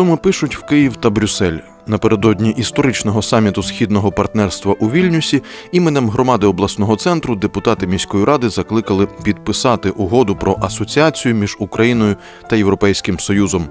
Суми пишуть в Київ та Брюссель. Напередодні історичного саміту східного партнерства у Вільнюсі іменем громади обласного центру депутати міської ради закликали підписати угоду про асоціацію між Україною та Європейським Союзом.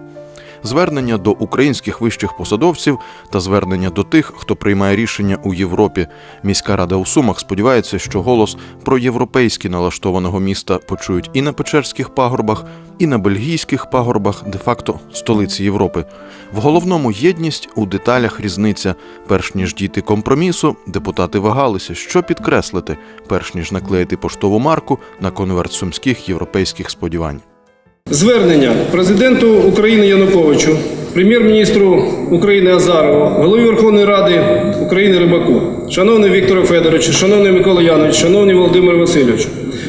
Звернення до українських вищих посадовців та звернення до тих, хто приймає рішення у Європі. Міська рада у Сумах сподівається, що голос про європейськи налаштованого міста почують і на Печерських пагорбах, і на бельгійських пагорбах, де-факто столиці Європи. В головному єдність у деталях різниця. Перш ніж дійти компромісу, депутати вагалися, що підкреслити, перш ніж наклеїти поштову марку на конверт сумських європейських сподівань. Звернення президенту України Януковичу, прем'єр-міністру України Азарову, голові Верховної Ради України Рибаку, шановний Вікторе Федоровичу, шановний Микола Янович, шановний Володимир Васильович.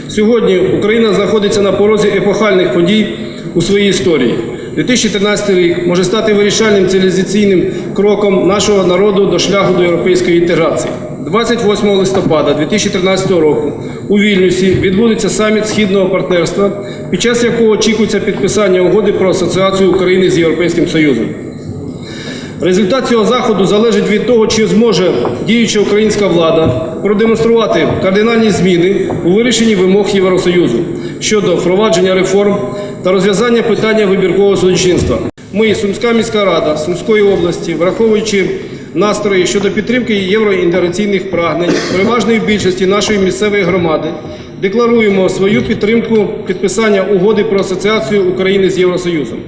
Сьогодні Україна знаходиться на порозі епохальних подій у своїй історії. 2013 рік може стати вирішальним цивілізаційним кроком нашого народу до шляху до європейської інтеграції. 28 листопада 2013 року у Вільнюсі відбудеться саміт східного партнерства, під час якого очікується підписання угоди про асоціацію України з Європейським Союзом. Результат цього заходу залежить від того, чи зможе діюча українська влада продемонструвати кардинальні зміни у вирішенні вимог Євросоюзу щодо впровадження реформ та розв'язання питання вибіркового судочинства. Ми, Сумська міська рада Сумської області, враховуючи настрої щодо підтримки євроінтеграційних прагнень переважної більшості нашої місцевої громади, декларуємо свою підтримку підписання угоди про асоціацію України з Євросоюзом.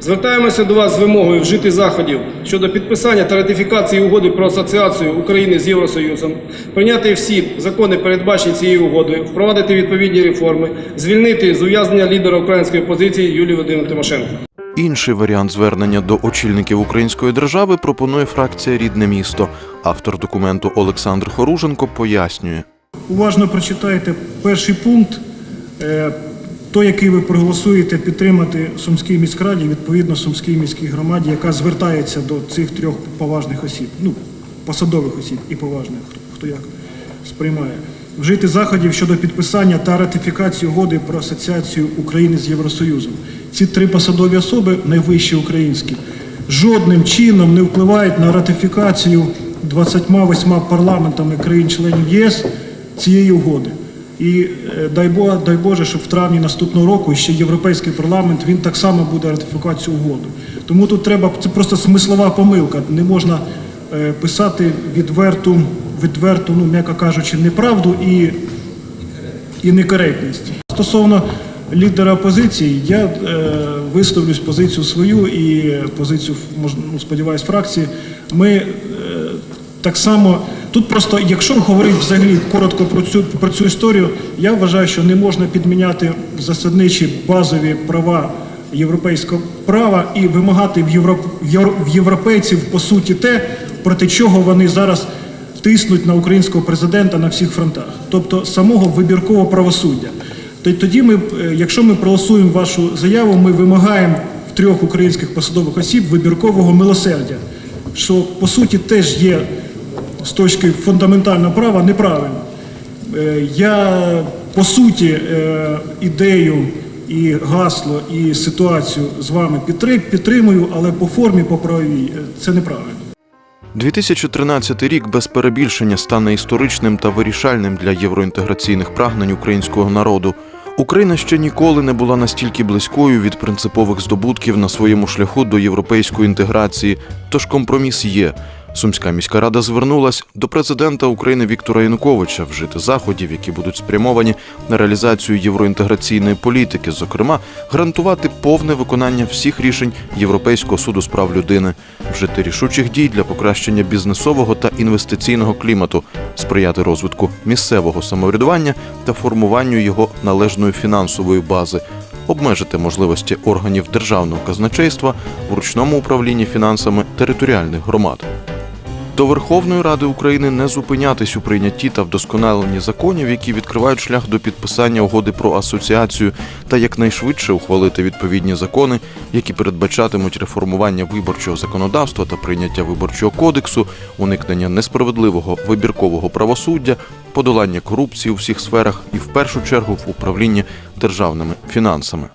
Звертаємося до вас з вимогою вжити заходів щодо підписання та ратифікації угоди про асоціацію України з Євросоюзом, прийняти всі закони, передбачені цією угодою, впровадити відповідні реформи, звільнити з ув'язнення лідера української опозиції Юлію Володимирівну Тимошенко. Інший варіант звернення до очільників української держави пропонує фракція Рідне місто. Автор документу Олександр Хоруженко пояснює. уважно прочитайте перший пункт, е, той, який ви проголосуєте підтримати Сумській міськраді, відповідно Сумській міській громаді, яка звертається до цих трьох поважних осіб, ну, посадових осіб і поважних, хто, хто як сприймає. Вжити заходів щодо підписання та ратифікації угоди про асоціацію України з Євросоюзом. Ці три посадові особи, найвищі українські, жодним чином не впливають на ратифікацію 28 парламентами країн-членів ЄС цієї угоди. І е, дай Боже, дай Боже, щоб в травні наступного року ще Європейський парламент він так само буде ратифікувати цю угоду. Тому тут треба це просто смислова помилка. Не можна е, писати відверту, відверту, ну м'яко кажучи, неправду і, і некоректність. Стосовно лідера опозиції, я е, висловлюсь позицію свою і позицію, ну, сподіваюсь, фракції. Ми е, так само тут просто, якщо говорити взагалі коротко про цю про цю історію, я вважаю, що не можна підміняти засадничі базові права європейського права і вимагати в, європ, в європейців по суті те, проти чого вони зараз тиснуть на українського президента на всіх фронтах, тобто самого вибіркового правосуддя. То- Тоді ми, е, якщо ми проголосуємо вашу заяву, ми вимагаємо в трьох українських посадових осіб вибіркового милосердя, що по суті теж є з точки фундаментального права неправильно. Е, Я по суті е, ідею і гасло, і ситуацію з вами підтримую, але по формі, по правовій це неправильно. 2013 рік без перебільшення стане історичним та вирішальним для євроінтеграційних прагнень українського народу. Україна ще ніколи не була настільки близькою від принципових здобутків на своєму шляху до європейської інтеграції, тож компроміс є. Сумська міська рада звернулась до президента України Віктора Януковича вжити заходів, які будуть спрямовані на реалізацію євроінтеграційної політики, зокрема, гарантувати повне виконання всіх рішень Європейського суду з прав людини, вжити рішучих дій для покращення бізнесового та інвестиційного клімату, сприяти розвитку місцевого самоврядування та формуванню його належної фінансової бази, обмежити можливості органів державного казначейства в ручному управлінні фінансами територіальних громад. До Верховної Ради України не зупинятись у прийнятті та вдосконаленні законів, які відкривають шлях до підписання угоди про асоціацію, та якнайшвидше ухвалити відповідні закони, які передбачатимуть реформування виборчого законодавства та прийняття виборчого кодексу, уникнення несправедливого вибіркового правосуддя, подолання корупції у всіх сферах і в першу чергу в управлінні державними фінансами.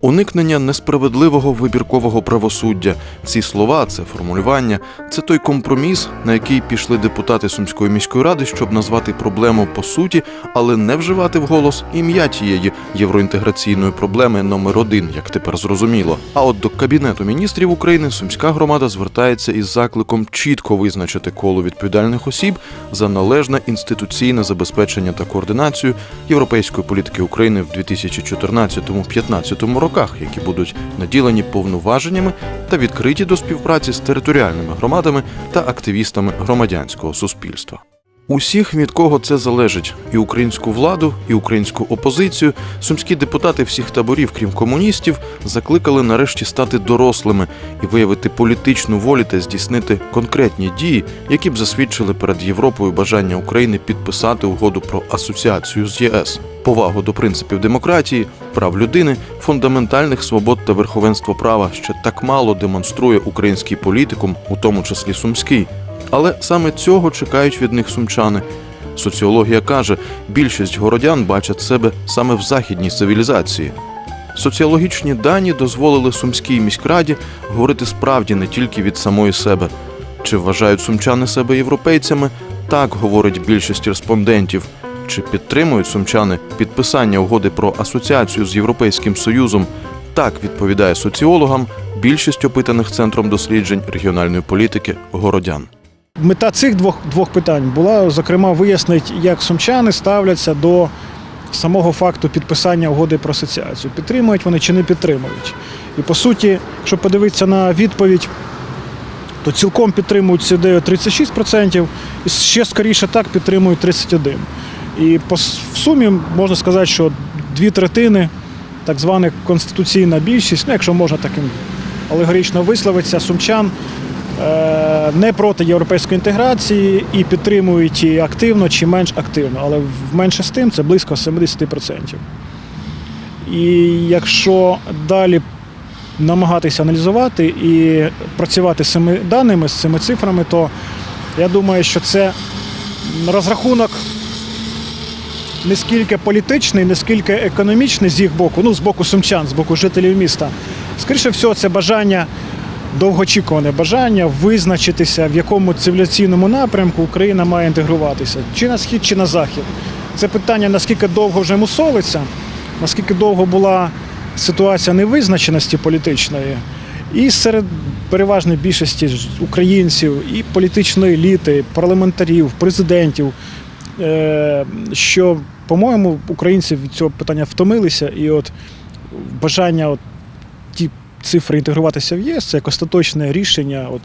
Уникнення несправедливого вибіркового правосуддя. Ці слова, це формулювання, це той компроміс, на який пішли депутати Сумської міської ради, щоб назвати проблему по суті, але не вживати вголос ім'я тієї євроінтеграційної проблеми номер один, як тепер зрозуміло. А от до кабінету міністрів України сумська громада звертається із закликом чітко визначити коло відповідальних осіб за належне інституційне забезпечення та координацію європейської політики України в 2014-2015 роках, які будуть наділені повноваженнями та відкриті до співпраці з територіальними громадами та активістами громадянського суспільства. Усіх від кого це залежить, і українську владу, і українську опозицію, сумські депутати всіх таборів, крім комуністів, закликали нарешті стати дорослими і виявити політичну волю та здійснити конкретні дії, які б засвідчили перед Європою бажання України підписати угоду про асоціацію з ЄС, повагу до принципів демократії, прав людини, фундаментальних свобод та верховенства права ще так мало демонструє український політикум, у тому числі сумський. Але саме цього чекають від них сумчани. Соціологія каже, більшість городян бачать себе саме в західній цивілізації. Соціологічні дані дозволили сумській міськраді говорити справді не тільки від самої себе. Чи вважають сумчани себе європейцями? Так говорить більшість респондентів. Чи підтримують сумчани підписання угоди про асоціацію з Європейським Союзом? Так відповідає соціологам більшість опитаних центром досліджень регіональної політики городян. Мета цих двох, двох питань була, зокрема, вияснити, як сумчани ставляться до самого факту підписання угоди про асоціацію. Підтримують вони чи не підтримують. І по суті, якщо подивитися на відповідь, то цілком підтримують цю ідею 36%, і ще скоріше так підтримують 31%. І по, в сумі можна сказати, що дві третини, так звана конституційна більшість, ну якщо можна таким алегорично висловитися, сумчан не проти європейської інтеграції і підтримують її активно чи менш активно, але в менше з тим це близько 70%. І якщо далі намагатися аналізувати і працювати з цими даними, з цими цифрами, то я думаю, що це розрахунок не скільки політичний, не скільки економічний з їх боку, ну з боку сумчан, з боку жителів міста. Скоріше всього, це бажання, довгоочікуване бажання визначитися, в якому цивілізаційному напрямку Україна має інтегруватися, чи на схід, чи на захід. Це питання, наскільки довго вже мусолиться, наскільки довго була ситуація невизначеності політичної. І серед переважної більшості українців, і політичної еліти, парламентарів, президентів, е, що, по-моєму, українці від цього питання втомилися, і от бажання от цифри інтегруватися в ЄС це як остаточне рішення, от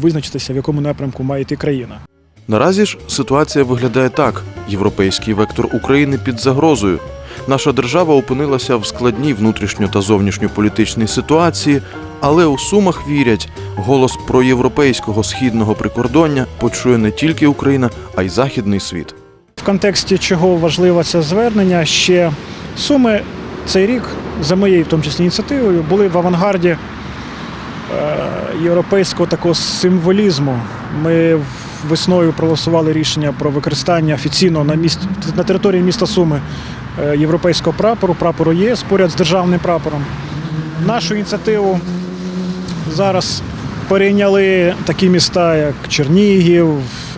визначитися, в якому напрямку має йти країна. Наразі ж ситуація виглядає так: європейський вектор України під загрозою. Наша держава опинилася в складній внутрішньо та зовнішньополітичній ситуації, але у сумах вірять, голос проєвропейського східного прикордоння почує не тільки Україна, а й західний світ. В контексті чого важливе це звернення, ще суми цей рік, за моєю в тому числі ініціативою, були в авангарді е, європейського такого символізму. Ми весною проголосували рішення про використання офіційно на міст на території міста Суми е, європейського прапору, прапору ЄС поряд з державним прапором. Нашу ініціативу зараз перейняли такі міста, як Чернігів,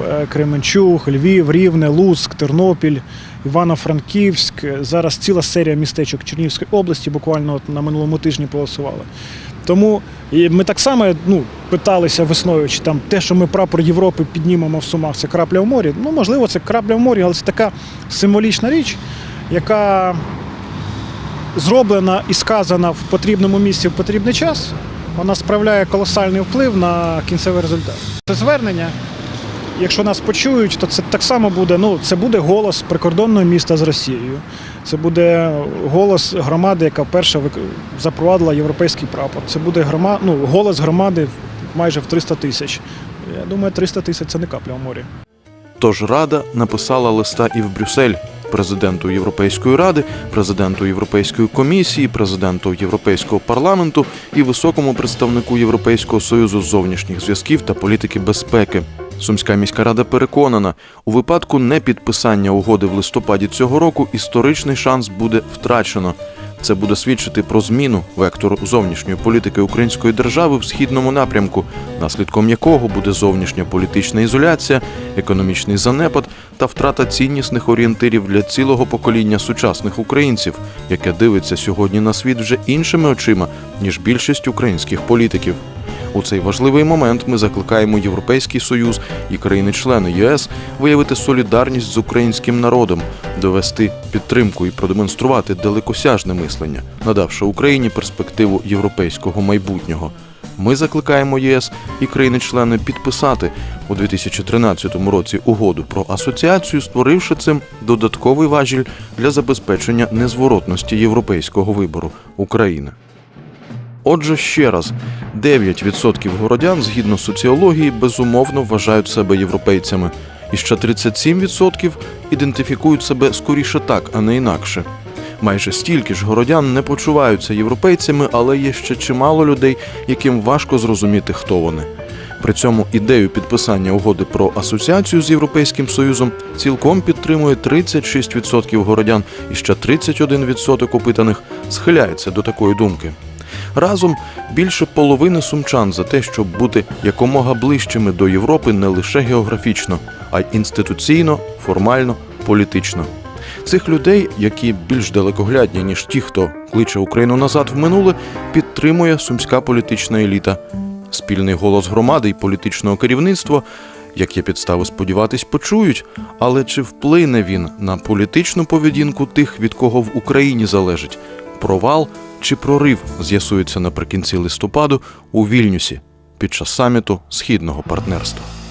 е, Кременчуг, Львів, Рівне, Луцьк, Тернопіль, Івано-Франківськ. Зараз ціла серія містечок Чернігівської області буквально от на минулому тижні проголосували. Тому ми так само ну, питалися весною, чи там те, що ми прапор Європи піднімемо в Сумах, це крапля в морі. Ну, можливо, це крапля в морі, але це така символічна річ, яка зроблена і сказана в потрібному місці в потрібний час, вона справляє колосальний вплив на кінцевий результат. Це звернення, якщо нас почують, то це так само буде. Ну, це буде голос прикордонного міста з Росією. Це буде голос громади, яка вперше запровадила європейський прапор. Це буде грома... ну, голос громади майже в 300 тисяч. Я думаю, 300 тисяч це не капля в морі. Тож Рада написала листа і в Брюссель президенту Європейської ради, президенту Європейської комісії, президенту Європейського парламенту і високому представнику Європейського союзу зовнішніх зв'язків та політики безпеки. Сумська міська рада переконана, у випадку непідписання угоди в листопаді цього року історичний шанс буде втрачено. Це буде свідчити про зміну вектору зовнішньої політики української держави в східному напрямку, наслідком якого буде зовнішня політична ізоляція, економічний занепад та втрата ціннісних орієнтирів для цілого покоління сучасних українців, яке дивиться сьогодні на світ вже іншими очима ніж більшість українських політиків. У цей важливий момент ми закликаємо Європейський Союз і країни-члени ЄС виявити солідарність з українським народом, довести підтримку і продемонструвати далекосяжне мислення, надавши Україні перспективу європейського майбутнього. Ми закликаємо єС і країни-члени підписати у 2013 році угоду про асоціацію, створивши цим додатковий важіль для забезпечення незворотності європейського вибору України. Отже, ще раз, 9% городян, згідно соціології, безумовно вважають себе європейцями, і ще 37% ідентифікують себе скоріше так, а не інакше. Майже стільки ж городян не почуваються європейцями, але є ще чимало людей, яким важко зрозуміти, хто вони. При цьому ідею підписання угоди про асоціацію з Європейським Союзом цілком підтримує 36% городян, і ще 31% опитаних схиляється до такої думки. Разом більше половини сумчан за те, щоб бути якомога ближчими до Європи не лише географічно, а й інституційно, формально, політично. Цих людей, які більш далекоглядні, ніж ті, хто кличе Україну назад в минуле, підтримує сумська політична еліта. Спільний голос громади і політичного керівництва, як є підстави сподіватись, почують, але чи вплине він на політичну поведінку тих, від кого в Україні залежить провал чи прорив з'ясується наприкінці листопаду у Вільнюсі під час саміту східного партнерства.